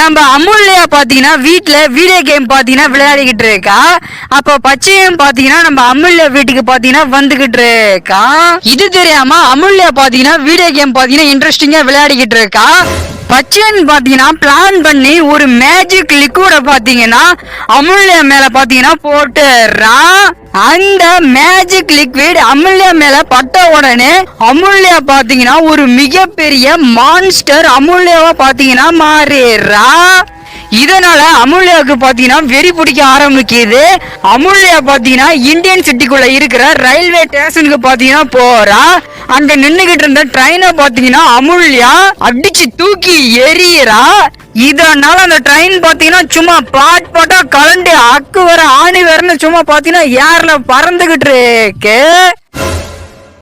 நம்ம அமுல்யா பாத்தீங்கன்னா வீட்ல வீடியோ கேம் பாத்தீங்கன்னா விளையாடிக்கிட்டு இருக்கா? அப்ப பச்சையும் பாத்தீங்கன்னா நம்ம அமுல்யா வீட்டுக்கு பாத்தீங்கன்னா வந்துகிட்டு இருக்கா? இது தெரியாம அமுல்யா பாத்தீங்கன்னா வீடியோ கேம் பாத்தீங்கன்னா இன்ட்ரெஸ்டிங்கா விளையாடிக்கிட்டு இருக்கா? பச்சையன் பாத்தீங்கன்னா பிளான் பண்ணி ஒரு மேஜிக் லிக்விட பாத்தீங்கன்னா அமுல்யா மேல பாத்தீங்கன்னா போட்டுறான் அந்த மேஜிக் லிக்விட் அமுல்யா மேல பட்ட உடனே அமுல்யா பாத்தீங்கன்னா ஒரு மிகப்பெரிய மான்ஸ்டர் அமுல்யாவா பாத்தீங்கன்னா மாறிடுறா. இதனால அமுல்யாவுக்கு பாத்தீங்கன்னா வெறி பிடிக்க ஆரம்பிக்குது. அமுல்யா பாத்தீங்கன்னா இந்தியன் சிட்டிக்குள்ள இருக்கிற ரயில்வே ஸ்டேஷனுக்கு பாத்தீங்கன்னா போறா. அங்க நின்னுகிட்டு இருந்த ட்ரெயினை பாத்தீங்கன்னா அமுல்யா அடிச்சு தூக்கி எரியறா இதனால அந்த ட்ரெயின் பாத்தீங்கன்னா சும்மா பாட் பாட்டா கலண்டு அக்கு வர ஆணி வரன்னு சும்மா பாத்தீங்கன்னா ஏர்ல பறந்துகிட்டு இருக்கு.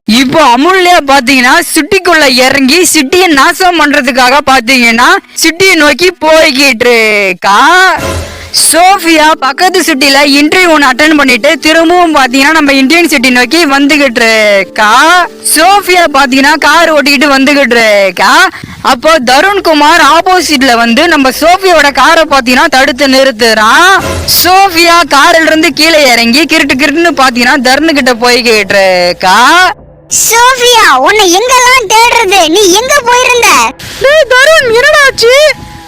இப்போ அமுல்யா பாத்தீங்கன்னா சிட்டிக்குள்ள இறங்கி சிட்டியை நாசம் பண்றதுக்காக பாத்தீங்கன்னா சிட்டியை நோக்கி போய்கிட்டு இருக்கா சோஃபியா பக்கத்து சிட்டில இன்டர்வியூ ஒன்று அட்டன் பண்ணிட்டு திரும்பவும் பாத்தீங்கன்னா நம்ம இந்தியன் சிட்டி நோக்கி வந்துகிட்டு இருக்கா சோஃபியா பாத்தீங்கன்னா கார் ஓட்டிக்கிட்டு வந்துகிட்டு இருக்கா அப்போ தருண்குமார் ஆப்போசிட்ல வந்து நம்ம சோஃபியோட காரை பாத்தீங்கன்னா தடுத்து நிறுத்துறான். சோஃபியா கார்ல இருந்து கீழே இறங்கி கிருட்டு கிருட்டுன்னு பாத்தீங்கன்னா தருண் கிட்ட போய்கிட்டு இருக்கா சோஃபியா உன்னை எங்கெல்லாம் தேடுறது? நீ எங்க போயிருந்த? டேய் தருண் என்னடா ஆச்சு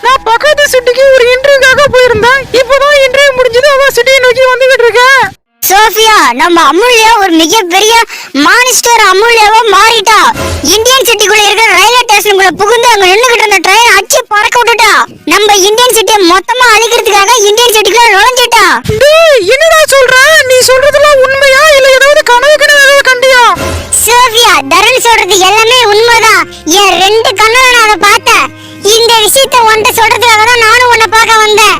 நான் பக்கத்து சிட்டிக்கு ஒரு இன்டர்வியூக்காக போயிருந்தேன். இப்போதான் இன்டர்வியூ முடிஞ்சது அதான் சிட்டியை நோக்கி வந்துகிட்டு இருக்கேன். சோஃபியா நம்ம அமுல்யா ஒரு மிகப்பெரிய மானிஸ்டர் அமுல்யாவா மாறிட்டா. இந்தியன் சிட்டிக்குள்ள இருக்கிற ரயில்வே ஸ்டேஷனுக்குள்ள புகுந்து அங்க நின்னுகிட்டு இருந்த ட்ரெயின் அடிச்சு பறக்க விட்டுட்டா. நம்ம இந்தியன் சிட்டியை மொத்தமா அழிக்கிறதுக்காக இந்தியன் சிட்டிக்குள்ள நுழைஞ்சிட்டா. டேய் என்னடா சொல்ற? நீ சொல்றதெல்லாம் ரெண்டு கண்ணால நான் அதை பார்த்தேன். இந்த விஷயத்த உன்கிட்ட சொல்றதுக்காக தான் நானும் உன்னை பார்க்க வந்தேன்.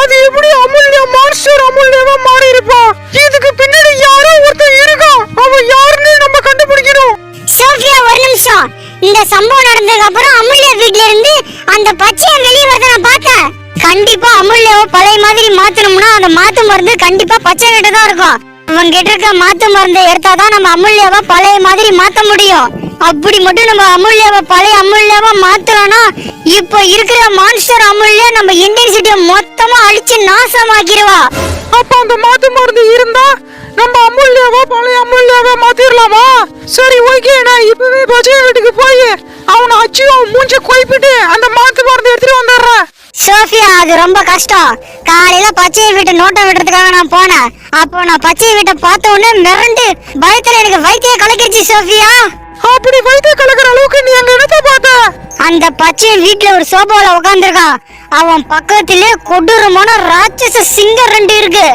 அது எப்படி அமுல்யா மான்ஸ்டர் அமுல்யாவா மாறி இருப்பா இதுக்கு பின்னாடி யாரோ ஒருத்தன் இருக்கான் அவன் யாருன்னு நம்ம கண்டுபிடிக்கணும். சோஃபியா ஒரு நிமிஷம். இந்த சம்பவம் நடந்ததுக்கு அப்புறம் அமுல்யா வீட்ல இருந்து அந்த பச்சையை வெளியே வரத நான் பார்த்தேன். கண்டிப்பா அமுல்யாவை பழைய மாதிரி மாத்தணும்னா அந்த மாத்து மருந்து கண்டிப்பா பச்சை கிட்ட தான் இருக்கும். அவங்க கிட்ட இருக்க மாத்து மருந்தை எடுத்தாதான் நம்ம அமுல்யாவை பழைய மாதிரி மாத்த முடியும். அப்படி மட்டும் நம்ம அமுல்யாவை பழைய அமுல்யாவா மாத்தலனா இப்போ இருக்கிற மான்ஸ்டர் அமுல்யா நம்ம இந்தியன் சிட்டியை மொத்தமா அழிச்சு நாசமாக்கிடுவா அப்ப அந்த மாத்து மருந்து இருந்தா நம்ம அமுல்யாவா பழைய அமுல்யாவா மாத்திரலாமா? சரி ஓகே நான் இப்பவே பஜ்ஜி வீட்டுக்கு போய் அவனை அச்சியும் மூஞ்ச கொய்பிட்டு அந்த மாத்து மருந்து எடுத்துட்டு வந்துடுறேன். சோஃபியா அது ரொம்ப கஷ்டம். காலையில பச்சை வீட்டு நோட்டம் விடுறதுக்காக நான் போனேன். அப்போ நான் பச்சை வீட்டை பார்த்த உடனே மிரண்டு பயத்துல எனக்கு வயித்தையே கலக்கிருச்சு சோஃபியா. அப்படி வயிற்று கலக்கிற அளவுக்கு நீ அங்க என்னத்த பார்த்த? அந்த பச்சை வீட்ல ஒரு சோபால உட்காந்துருக்கான் அவன் பக்கத்திலே கொடூரமான ராட்சச சிங்கம் ரெண்டு இருக்கு.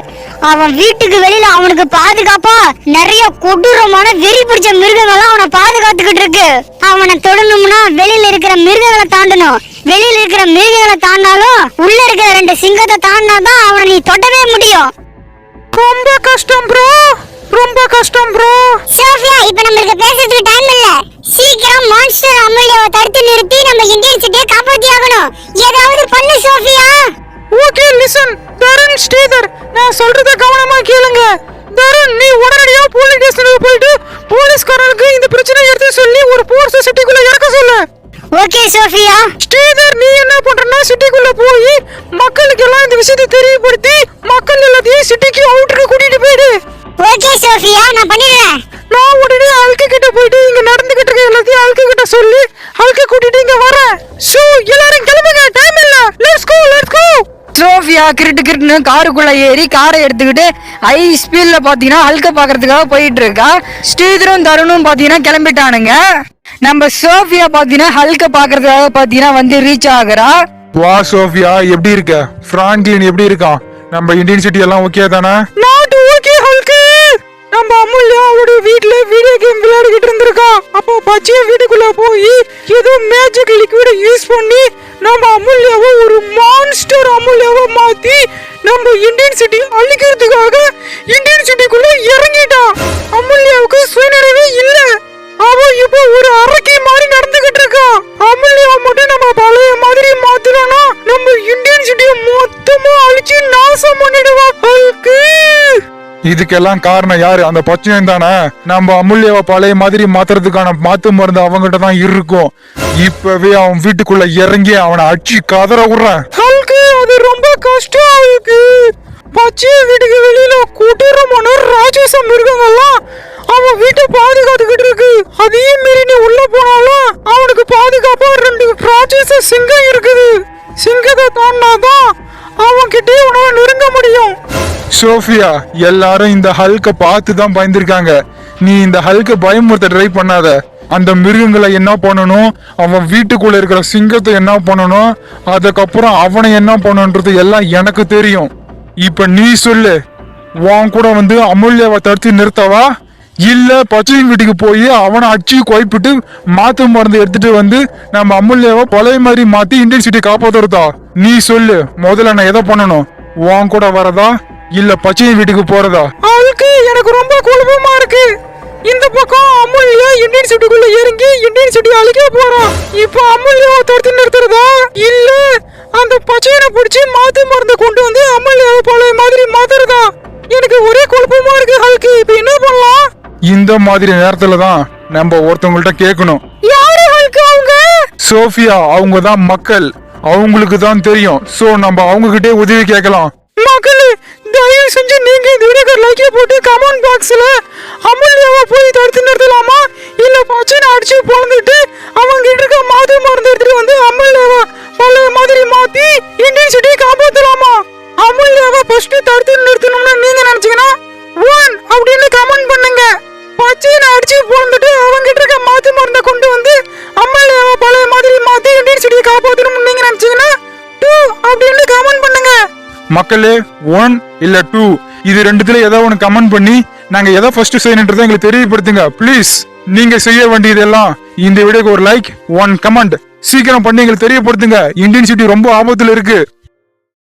அவன் வீட்டுக்கு வெளியில அவனுக்கு பாதுகாப்பா நிறைய கொடூரமான வெறி பிடிச்ச மிருகங்கள்லாம் அவனை பாதுகாத்துக்கிட்டு இருக்கு. அவனை தொடணும்னா வெளியில இருக்கிற மிருகங்களை தாண்டணும். வெளியில இருக்கிற மிருகங்களை தாண்டாலும் உள்ள இருக்கிற ரெண்டு சிங்கத்தை தாண்டினாதான் அவனை நீ தொடவே முடியும். ரொம்ப கஷ்டம் ப்ரோ ரொம்ப கஷ்டம் ப்ரோ சோஃபியா இப்ப நம்மளுக்கு பேசுறதுக்கு டைம் இல்ல. சீக்கிரம் மான்ஸ்டர் அமுல்யாவை தடுத்து நிறுத்தி நம்ம இந்தியன் சிட்டியை காப்பாத்தி ஆகணும். ஏதாவது பண்ணு Sophia. Okay listen Tarun Sridhar நான் சொல்றத கவனமா கேளுங்க. தருண் நீ உடனடியா போலீஸ் ஸ்டேஷனுக்கு போயிட்டு போலீஸ்காரனுக்கு இந்த பிரச்சனையை எடுத்து சொல்லி ஒரு போர்ஸ் சிட்டிக்குள்ள இறக்க சொல்லு. Okay Sofia. ஸ்ரீதர் நீ என்ன பண்றனா சிட்டிக்குள்ள போய் மக்களுக்கு எல்லாம் இந்த விஷயத்தை தெரியப்படுத்தி கிரிட்டு கிரிட்டுன்னு காருக்குள்ள ஏறி காரை எடுத்துக்கிட்டு ஹை ஸ்பீட்ல பாத்தீங்கன்னா அல்க பாக்குறதுக்காக போயிட்டு இருக்கா. ஸ்ரீதரும் தருணும் பாத்தீங்கன்னா கிளம்பிட்டானுங்க. நம்ம சோஃபியா பாத்தீங்கன்னா ஹல்க பாக்குறதுக்காக பாத்தீங்கன்னா வந்து ரீச் ஆகுறா. வா சோஃபியா எப்படி இருக்க? பிராங்க்லின் எப்படி இருக்கான்? நம்ம இந்தியன் சிட்டி எல்லாம் ஓகே தானே? நாட் ஓகே நம்ம அமுல்யா அவரோட வீட்ல வீடியோ கேம் விளையாடிக்கிட்டு இருந்திருக்கா. அப்போ பச்சைய வீட்டுக்குள்ள போய் ஏதோ மேஜிக் லிக்விட யூஸ் பண்ணி நம்ம அமுல்யாவை ஒரு மான்ஸ்டர் அமுல்யாவை மாத்தி நம்ம இந்தியன் சிட்டி அழிக்கிறதுக்காக இந்தியன் சிட்டிக்குள்ள இறங்கிட்டான் அமுல்யாவுக்கு சுயநிறைவே இல்ல. அவ இப்போ ஒரு அரக்கி மாதிரி நடந்துகிட்டு இருக்கா. அமுல்யாவை மட்டும் நம்ம பழைய மாதிரி மாத்தினோம்னா நம்ம இந்தியன் சிட்டியை மொத்தமா அழிச்சு நாசம் பண்ணிடுவா இதுக்கெல்லாம் காரணம் யாரு? அந்த பச்சையம் தானே? நம்ம அமுல்யாவை பழைய மாதிரி மாத்துறதுக்கான மாத்து மருந்து அவங்ககிட்ட தான் இருக்கும். இப்பவே அவன் வீட்டுக்குள்ள இறங்கி அவனை அடிச்சு கதற விடுறேன். அது ரொம்ப கஷ்டம் இருக்கு பச்சைய வீட்டுக்கு வெளியில கொடூரமான ராட்சச மிருகங்கள்லாம் அவன் வீட்டை பாதுகாத்துக்கிட்டு இருக்கு. அதையும் மீறி நீ உள்ள போனாலும் அவனுக்கு பாதுகாப்பா ரெண்டு ராட்சச சிங்கம் இருக்குது. சிங்கத்தை தாண்டாதான் சோஃபியா எல்லாரும் இந்த ஹல்கை பார்த்து தான் பயந்துருக்காங்க. நீ இந்த ஹல்கை பயமுறுத்த ட்ரை பண்ணாத. அந்த மிருகங்களை என்ன பண்ணணும்? அவன் வீட்டுக்குள்ள இருக்கிற சிங்கத்தை என்ன பண்ணணும்? அதுக்கப்புறம் அவனை என்ன பண்ணணுன்றது எல்லாம் எனக்கு தெரியும். இப்ப நீ சொல்லு. உன் கூட வந்து அமுல்யாவை தடுத்து நிறுத்தவா? இல்ல பச்சையின் வீட்டுக்கு போய் அவனை அடிச்சு குழப்பிட்டு மாத்து மருந்து எடுத்துட்டு வந்து நம்ம அமுல்யாவை பழைய மாதிரி மாத்தி இந்தியன் சிட்டி காப்பாத்துறதா? நீ சொல்லு. முதல்ல நான் எதை பண்ணணும்? உன் கூட வரதா? இல்ல பச்சையின் வீட்டுக்கு போறதா? அவளுக்கு எனக்கு ரொம்ப குழப்பமா இருக்கு. இந்த பக்கம் அமுல்யா இந்தியன் சிட்டிக்குள்ள இறங்கி இந்தியன் சிட்டி அழிக்க போறான் இப்போ அமுல்யாவை தடுத்து நிறுத்துறதா? இல்ல அந்த பச்சையனை பிடிச்சி மாத்து மருந்து கொண்டு வந்து அமுல்யாவை பழைய மாதிரி மாத்துறதா? எனக்கு ஒரே குழப்பமா இருக்கு ஹல்கு இப்போ என்ன பண்ணலாம்? இந்த மாதிரி நேரத்துல தான் நம்ம ஒருத்தவங்கள்ட்ட கேட்கணும். யாரு ஹல்கு அவங்க? சோஃபியா அவங்க தான் மக்கள். அவங்களுக்கு தான் தெரியும். சோ நம்ம அவங்க கிட்டே உதவி கேட்கலாம். மக்களே தயவு செஞ்சு நீங்க இந்த வீடியோக்கு லைக் போட்டு கமெண்ட் பாக்ஸ்ல அமுல்யாவை போய் தடுத்து நிறுத்தலாமா? இல்ல பச்சனை அடிச்சு பிறந்துட்டு அவங்க கிட்ட இருக்க மாது மருந்து எடுத்துட்டு வந்து அமுல்யாவை பழைய மாதிரி மாத்தி இந்தியன் சிட்டியை காப்பாத்தலாமா அமுல்யாவை ஃபர்ஸ்ட் தடுத்து நிறுத்தணும் மக்களே ஒன் இல்ல டூ இது ரெண்டுத்துல ஏதோ ஒன்று கமெண்ட் பண்ணி நாங்க எதை ஃபர்ஸ்ட் செய்யணுன்றதை எங்களுக்கு தெரியப்படுத்துங்க. ப்ளீஸ் நீங்க செய்ய வேண்டியதெல்லாம் இந்த வீடியோக்கு ஒரு லைக் ஒன் கமெண்ட் சீக்கிரம் பண்ணி எங்களுக்கு தெரியப்படுத்துங்க. இந்தியன் சிட்டி ரொம்ப ஆபத்துல இருக்கு.